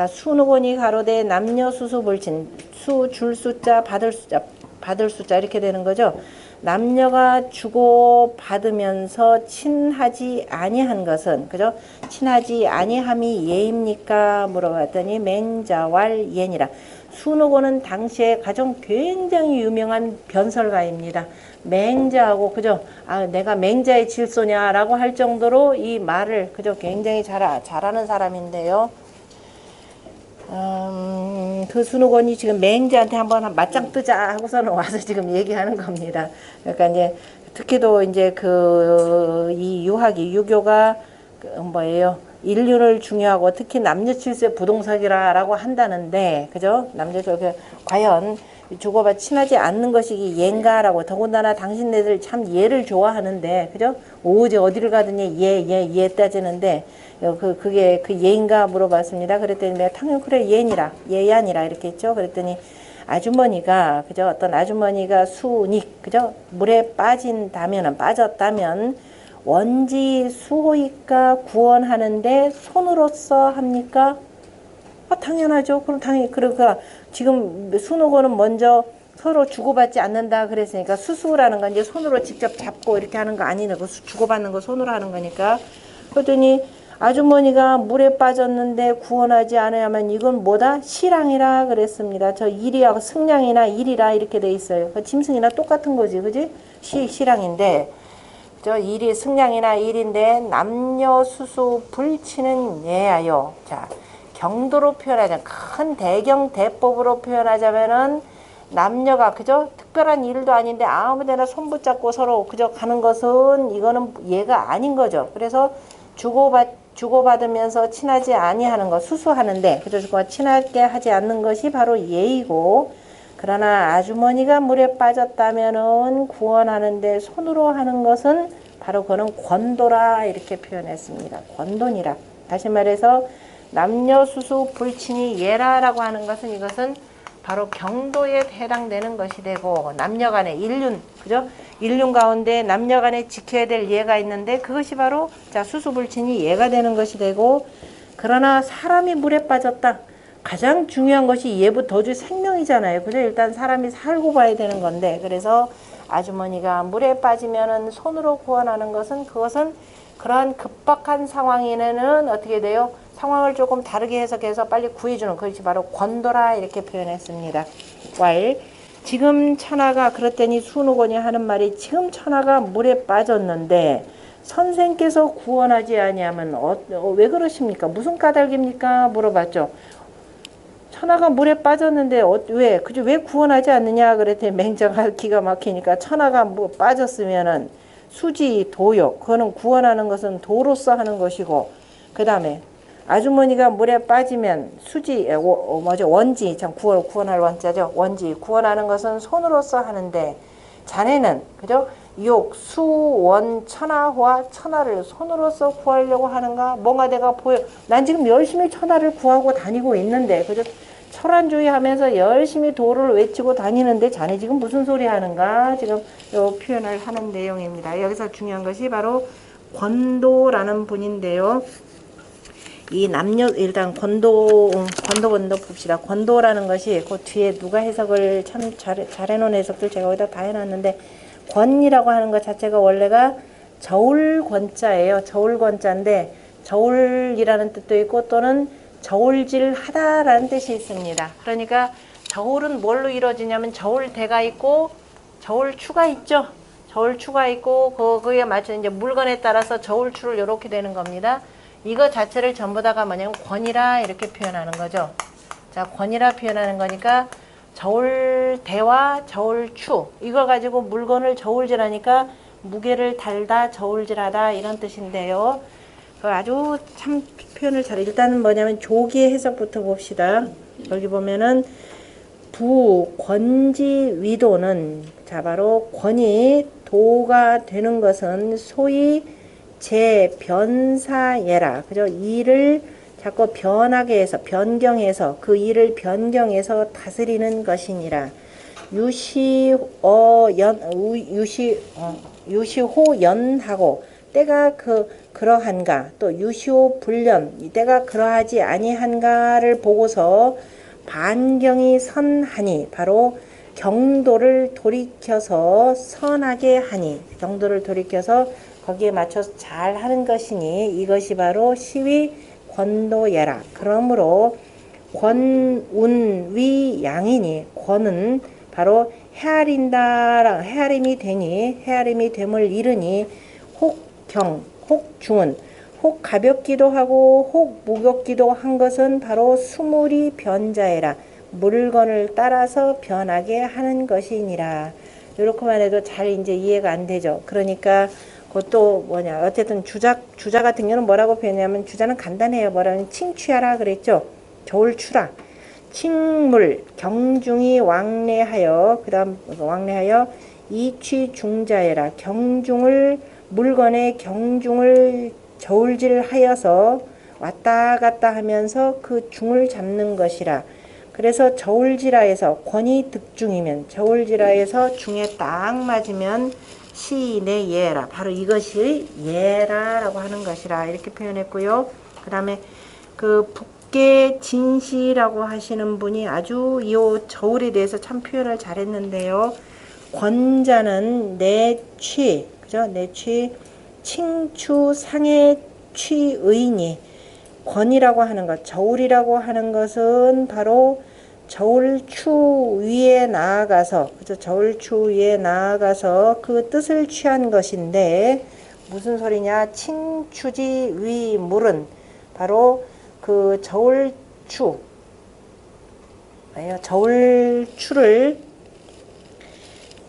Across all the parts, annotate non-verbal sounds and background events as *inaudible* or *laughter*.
자, 수누건이 가로대 남녀 수수 불친 수줄 숫자 받을 숫자 받을 숫자 이렇게 되는 거죠. 남녀가 주고 받으면서 친하지 아니한 것은 그죠? 친하지 아니함이 예입니까? 물어봤더니 맹자왈 예니라. 수누고는 당시에 가장 굉장히 유명한 변설가입니다. 맹자하고 그죠? 아 내가 맹자의 질소냐라고 할 정도로 이 말을 그죠? 굉장히 잘 아- 잘하는 사람인데요. 음, 그 순호건이 지금 맹자한테 한번 맞짱 뜨자 하고서는 와서 지금 얘기하는 겁니다. 그러니까 이제 특히도 이제 그 이 유학이 유교가 그 뭐예요? 인륜을 중요하고 특히 남녀 칠세 부동석이라라고 한다는데 그죠? 남녀 저게 과연 주고받 친하지 않는 것이 예인가라고 더군다나 당신네들 참 예를 좋아하는데 그죠? 오지 어디를 가든지 예예예 예, 따지는데 어, 그 그게 그 예인가 물어봤습니다. 그랬더니 내가 당연 그래 예니라 예야니라 이렇게 했죠. 그랬더니 아주머니가 그죠? 어떤 아주머니가 수닉 그죠? 물에 빠진다면은 빠졌다면 원지 수호이까 구원하는데 손으로써 합니까? 아, 당연하죠. 그럼 당연히 그러니까 지금 순호고는 먼저 서로 주고받지 않는다 그랬으니까 수수라는 건 이제 손으로 직접 잡고 이렇게 하는 거 아니네. 그 수- 주고받는 거 손으로 하는 거니까. 그랬더니 아주머니가 물에 빠졌는데 구원하지 않으면 이건 뭐다? 시랑이라 그랬습니다. 저 일이하고 승량이나 일이라 이렇게 돼 있어요. 그 짐승이나 똑같은 거지, 그지? 시 시랑인데 저 일이 승량이나 일인데 남녀 수수 불치는 예하여 자 경도로 표현하자 큰 대경 대법으로 표현하자면은 남녀가 그저 특별한 일도 아닌데 아무데나 손 붙잡고 서로 그저 가는 것은 이거는 예가 아닌 거죠. 그래서 주고받 주고받으면서 친하지 아니하는 것 수수하는데 그래서 그거 친하게 하지 않는 것이 바로 예이고 그러나 아주머니가 물에 빠졌다면은 구원하는데 손으로 하는 것은 바로 그는 권도라 이렇게 표현했습니다. 권도니라. 다시 말해서 남녀 수수 불친이 예라라고 하는 것은 이것은 바로 경도에 해당되는 것이 되고 남녀 간의 일륜 그죠? 일륜 가운데 남녀 간에 지켜야 될 예가 있는데 그것이 바로 자 수수 불친이 예가 되는 것이 되고 그러나 사람이 물에 빠졌다. 가장 중요한 것이 예부터 더주 생명이잖아요. 그죠? 일단 사람이 살고 봐야 되는 건데 그래서 아주머니가 물에 빠지면은 손으로 구원하는 것은 그것은 그러한 급박한 상황에는 어떻게 돼요? 상황을 조금 다르게 해석해서 빨리 구해주는 그것이 바로 권도라 이렇게 표현했습니다. 왈 지금 천하가 그렇더니 순우건이 하는 말이 지금 천하가 물에 빠졌는데 선생께서 구원하지 아니하면 어, 어, 왜 그러십니까? 무슨 까닭입니까? 물어봤죠. 천하가 물에 빠졌는데 어, 왜 그죠 왜 구원하지 않느냐 그랬더니 맹자가 기가 막히니까 천하가 뭐 빠졌으면은 수지 도요 그거는 구원하는 것은 도로서 하는 것이고 그 다음에 아주머니가 물에 빠지면 수지 어, 뭐죠 원지 참 구원 구원할 원자죠 원지 구원하는 것은 손으로서 하는데 자네는 그죠 욕, 수, 원, 천하와 천하를 손으로서 구하려고 하는가? 뭔가 내가 보여. 난 지금 열심히 천하를 구하고 다니고 있는데, 그죠? 철안주의 하면서 열심히 도를 외치고 다니는데 자네 지금 무슨 소리 하는가? 지금 요 표현을 하는 내용입니다. 여기서 중요한 것이 바로 권도라는 분인데요. 이 남녀 일단 권도 권도 권도 봅시다. 권도라는 것이 그 뒤에 누가 해석을 참 잘 잘해놓은 해석들 제가 여기다 다 해놨는데 권이라고 하는 것 자체가 원래가 저울 권자예요. 저울 권자인데 저울이라는 뜻도 있고 또는 저울질 하다라는 뜻이 있습니다. 그러니까 저울은 뭘로 이루어지냐면 저울대가 있고 저울추가 있죠. 저울추가 있고 그 거기에 맞춰 이제 물건에 따라서 저울추를 이렇게 되는 겁니다. 이거 자체를 전부 다가 뭐냐면 권이라 이렇게 표현하는 거죠. 자, 권이라 표현하는 거니까 저울대와 저울추 이걸 가지고 물건을 저울질하니까 무게를 달다 저울질하다 이런 뜻인데요. 그 아주 참 표현을 잘 일단은 뭐냐면 조기의 해석부터 봅시다. 여기 보면은 부 권지 위도는 자 바로 권이 도가 되는 것은 소위 제 변사예라. 그죠? 일을 자꾸 변하게 해서 변경해서 그 일을 변경해서 다스리는 것이니라. 유시 어연 유시 어, 유시호 연하고 때가 그 그러한가? 또 유시오 불련 이때가 그러하지 아니한가를 보고서 반경이 선하니 바로 경도를 돌이켜서 선하게 하니. 경도를 돌이켜서 거기에 맞춰서 잘 하는 것이니 이것이 바로 시위 권도예라. 그러므로 권운위 양이니 권은 바로 헤아린다 헤아림이 되니 헤아림이 됨을 이르니 혹경 혹중은 혹 가볍기도 하고 혹 무겁기도 한 것은 바로 수물이 변자해라. 물건을 따라서 변하게 하는 것이니라. 이렇게만 해도 잘 이제 이해가 안 되죠. 그러니까 그것도 뭐냐 어쨌든 주자 주자 같은 경우는 뭐라고 표현하면 주자는 간단해요. 뭐라면 칭취하라 그랬죠. 저울 추라. 칭물 경중이 왕래하여 그 다음 왕래하여? 이취 중자해라. 경중을 물건의 경중을 저울질하여서 왔다 갔다 하면서 그 중을 잡는 것이라. 그래서 저울지라에서 권이 득중이면 저울지라에서 중에 딱 맞으면 시내 예라 바로 이것이 예라라고 하는 것이라 이렇게 표현했고요 그 다음에 그 북계 진시라고 하시는 분이 아주 이 저울에 대해서 참 표현을 잘했는데요. 권자는 내취, 그죠? 내취, 칭추, 상해, 취의니. 권이라고 하는 것, 저울이라고 하는 것은 바로 저울추 위에 나아가서, 그죠? 저울추 위에 나아가서 그 뜻을 취한 것인데, 무슨 소리냐? 칭추지 위 물은 바로 그 저울추 아니요 저울추를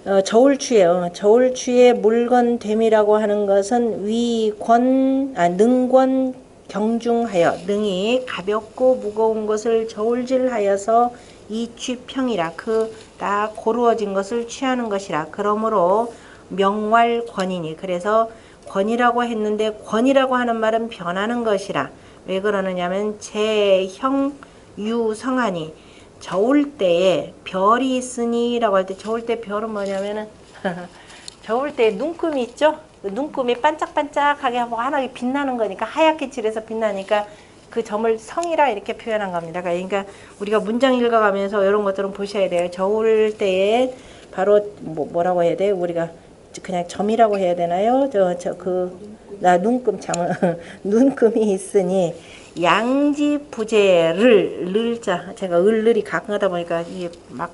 어, 저울추예요. 저울추의 물건 됨이라고 하는 것은 위권 아 능권 경중하여 능이 가볍고 무거운 것을 저울질하여서 이 취평이라 그다 고루어진 것을 취하는 것이라 그러므로 명왈권이니 그래서 권이라고 했는데 권이라고 하는 말은 변하는 것이라 왜 그러느냐면 제형 유성하니 저울 때에 별이 있으니 라고 할 때 저울 때 별은 뭐냐면은 *laughs* 저울 때 눈금이 있죠. 그 눈금이 반짝반짝하게 뭐 하나게 빛나는 거니까 하얗게 칠해서 빛나니까 그 점을 성이라 이렇게 표현한 겁니다. 그러니까 우리가 문장 읽어가면서 이런 것들은 보셔야 돼요. 저울 때에 바로 뭐 뭐라고 해야 돼요? 우리가 그냥 점이라고 해야 되나요? 저 저 그 나 눈금 참 *laughs* 눈금이 있으니 양지 부재를 을자 제가 을을이 가끔 하다 보니까 이게 막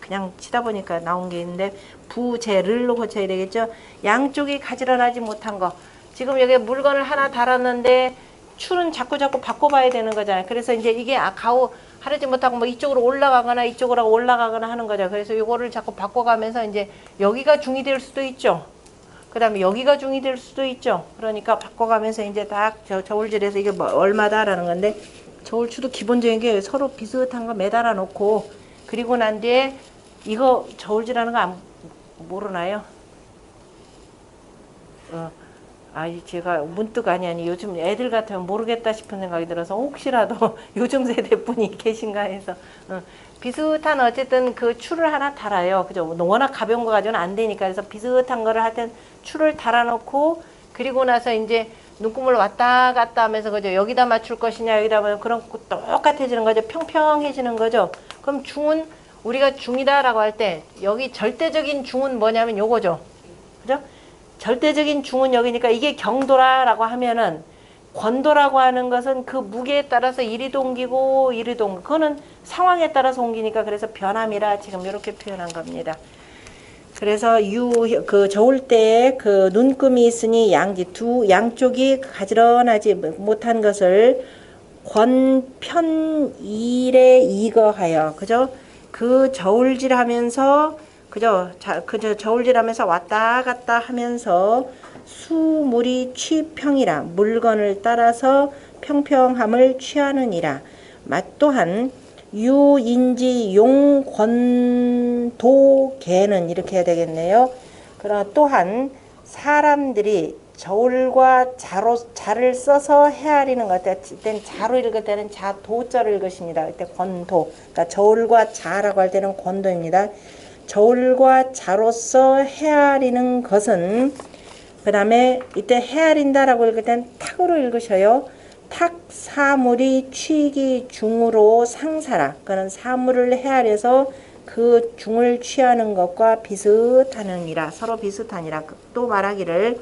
그냥 치다 보니까 나온 게 있는데 부재를로 고쳐야 되겠죠. 양쪽이 가지런하지 못한 거. 지금 여기 물건을 하나 달았는데 줄은 자꾸 자꾸 바꿔봐야 되는 거잖아요. 그래서 이제 이게 아 가오 하르지 못하고 뭐 이쪽으로 올라가거나 이쪽으로 올라가거나 하는 거죠. 그래서 이거를 자꾸 바꿔가면서 이제 여기가 중이 될 수도 있죠. 그 다음에 여기가 중이 될 수도 있죠. 그러니까 바꿔가면서 이제 딱 저, 저울질해서 이게 뭐 얼마다라는 건데 저울추도 기본적인 게 서로 비슷한 거 매달아 놓고 그리고 난 뒤에 이거 저울질하는 거 안 모르나요? 어, 아니 제가 문득 아니 아니 요즘 애들 같으면 모르겠다 싶은 생각이 들어서 혹시라도 *laughs* 요즘 세대 분이 계신가 해서 어, 비슷한 어쨌든 그 추를 하나 달아요. 그죠? 워낙 가벼운 거 가지고는 안 되니까 그래서 비슷한 거를 할땐 추를 달아놓고 그리고 나서 이제 눈금을 왔다 갔다 하면서 그죠? 여기다 맞출 것이냐 여기다 하면 그런 거 똑같아지는 거죠. 평평해지는 거죠. 그럼 중은 우리가 중이다라고 할 때 여기 절대적인 중은 뭐냐면 요거죠. 그죠? 절대적인 중은 여기니까 이게 경도라라고 하면은 권도라고 하는 것은 그 무게에 따라서 이리 동기고 이리 동 그거는 상황에 따라서 옮기니까 그래서 변함이라 지금 이렇게 표현한 겁니다. 그래서 유 그 저울 때에 그 눈금이 있으니 양지 두 양쪽이 가지런하지 못한 것을 권편일에 이거하여 그죠? 그 저울질하면서 그죠? 자, 그저 저울질하면서 왔다 갔다 하면서 수물이 취평이라 물건을 따라서 평평함을 취하느니라. 맛 또한 유인지 용권도개는 이렇게 해야 되겠네요. 그러나 또한 사람들이 저울과 자로 자를 써서 헤아리는 것 같아요. 이때는 자로 읽을 때는 자 도자를 읽으십니다. 이때 권도. 그러니까 저울과 자라고 할 때는 권도입니다. 저울과 자로서 헤아리는 것은 그 다음에 이때 헤아린다라고 읽을 땐 탁으로 읽으셔요. 탁 사물이 취기 중으로 상사라. 그는 사물을 헤아려서 그 중을 취하는 것과 비슷하느니라. 서로 비슷하니라. 또 말하기를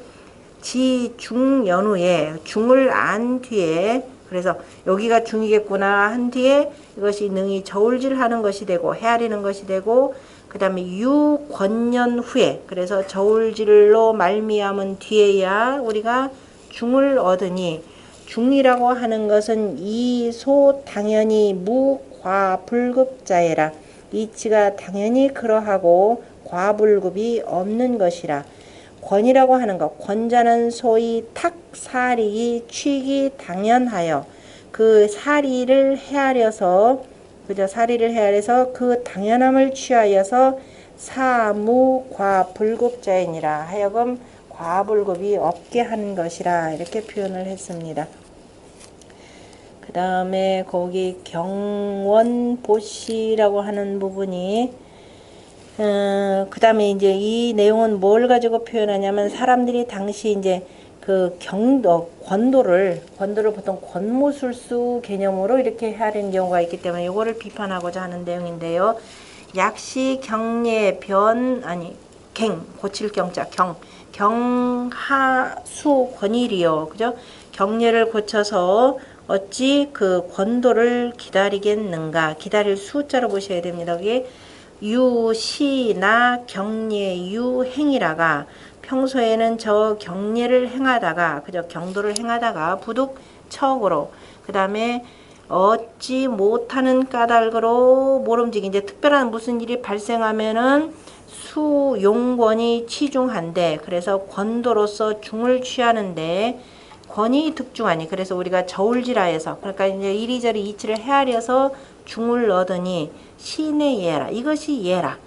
지중 연후에 중을 안 뒤에 그래서 여기가 중이겠구나 한 뒤에 이것이 능히 저울질하는 것이 되고 헤아리는 것이 되고 그 다음에 유권년 후에 그래서 저울질로 말미암은 뒤에야 우리가 중을 얻으니 중이라고 하는 것은 이소 당연히 무과불급자애라. 이치가 당연히 그러하고 과불급이 없는 것이라. 권이라고 하는 것 권자는 소위 탁사리이 취기 당연하여 그 사리를 헤아려서 그저 사리를 헤아려서 그 당연함을 취하여서 사무 과 불급자이니라 하여금 과불급이 없게 하는 것이라 이렇게 표현을 했습니다. 그 다음에 거기 경원보시라고 하는 부분이 어, 그 다음에 이제 이 내용은 뭘 가지고 표현하냐면 사람들이 당시 이제 그 경도, 권도를, 권도를 보통 권모술수 개념으로 이렇게 헤아리는 경우가 있기 때문에 이거를 비판하고자 하는 내용인데요. 약시, 경례, 변, 아니, 갱, 고칠 경자, 경, 경하수 권일이요. 그죠? 경례를 고쳐서 어찌 그 권도를 기다리겠는가. 기다릴 수자로 보셔야 됩니다. 그게 유시나 경례 유행이라가 평소에는 저 경례를 행하다가 그저 경도를 행하다가 부득 척으로 그 다음에 얻지 못하는 까닭으로 모름지기. 이제 특별한 무슨 일이 발생하면은 수용권이 치중한데 그래서 권도로서 중을 취하는데 권이 득중하니. 그래서 우리가 저울지라에서 그러니까 이제 이리저리 이치를 헤아려서 중을 얻으니 신의 예라. 이것이 예라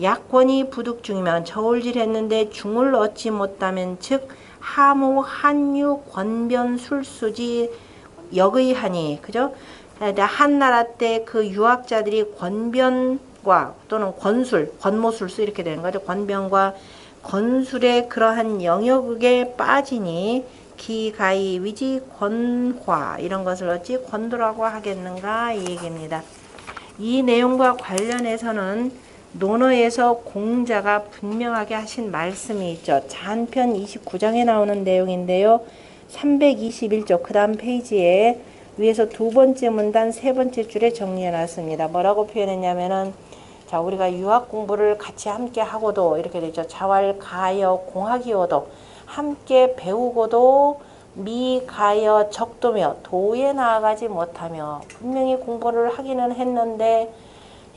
약권이 부득 중이면 저울질 했는데 중을 얻지 못하면 즉 하모 한유 권변 술수지 역의하니 그죠? 한나라 때 그 유학자들이 권변과 또는 권술, 권모술수 이렇게 되는 거죠. 권변과 건술의 그러한 영역에 빠지니 기가이 위지 권화 이런 것을 어찌 권도라고 하겠는가 이 얘기입니다. 이 내용과 관련해서는 논어에서 공자가 분명하게 하신 말씀이 있죠. 잔편 29장에 나오는 내용인데요. 321쪽 그 다음 페이지에 위에서 두 번째 문단 세 번째 줄에 정리해 놨습니다. 뭐라고 표현했냐면은 자 우리가 유학 공부를 같이 함께 하고도 이렇게 되죠. 자활 가여 공학이어도 함께 배우고도 미 가여 적도며 도에 나아가지 못하며 분명히 공부를 하기는 했는데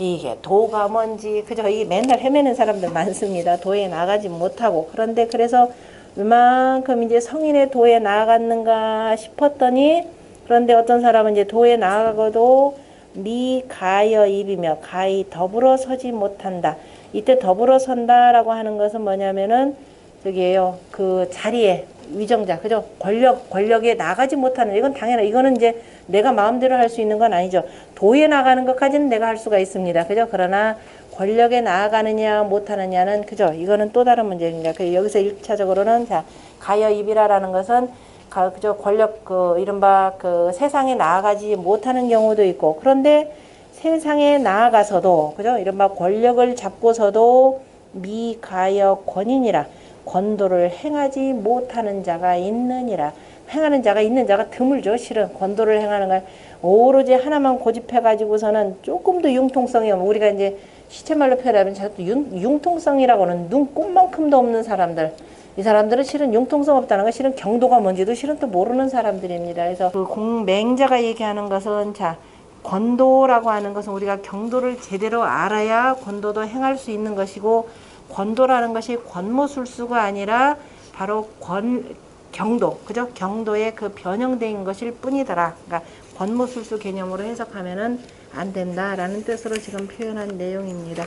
이게 도가 뭔지 그저 이 맨날 헤매는 사람들 많습니다. 도에 나가지 못하고 그런데 그래서 얼만큼 이제 성인의 도에 나아갔는가 싶었더니 그런데 어떤 사람은 이제 도에 나아가고도 미가여 입이며 가히 더불어 서지 못한다. 이때 더불어 선다라고 하는 것은 뭐냐면은 저기에요. 그 자리에 위정자, 그죠? 권력, 권력에 나가지 못하는, 이건 당연하, 이거는 이제 내가 마음대로 할 수 있는 건 아니죠. 도에 나가는 것까지는 내가 할 수가 있습니다. 그죠? 그러나 권력에 나아가느냐, 못하느냐는, 그죠? 이거는 또 다른 문제입니다. 그 여기서 일차적으로는 자, 가여 입이라라는 것은 가, 그죠? 권력, 그, 이른바 그 세상에 나아가지 못하는 경우도 있고, 그런데 세상에 나아가서도, 그죠? 이른바 권력을 잡고서도 미가여 권인이라. 권도를 행하지 못하는 자가 있느니라. 행하는 자가 있는 자가 드물죠. 실은 권도를 행하는 걸 오로지 하나만 고집해 가지고서는 조금도 융통성이 없는 우리가 이제 시체말로 표현하면 자꾸 융 통성이라고는 눈꼽만큼도 없는 사람들. 이 사람들은 실은 융통성 없다는 건 실은 경도가 뭔지도 실은 또 모르는 사람들입니다. 그래서 그 공맹자가 얘기하는 것은 자 권도라고 하는 것은 우리가 경도를 제대로 알아야 권도도 행할 수 있는 것이고 권도라는 것이 권모술수가 아니라 바로 권 경도 그죠 경도의 그 변형된 것일 뿐이더라 그러니까 권모술수 개념으로 해석하면은 안 된다라는 뜻으로 지금 표현한 내용입니다.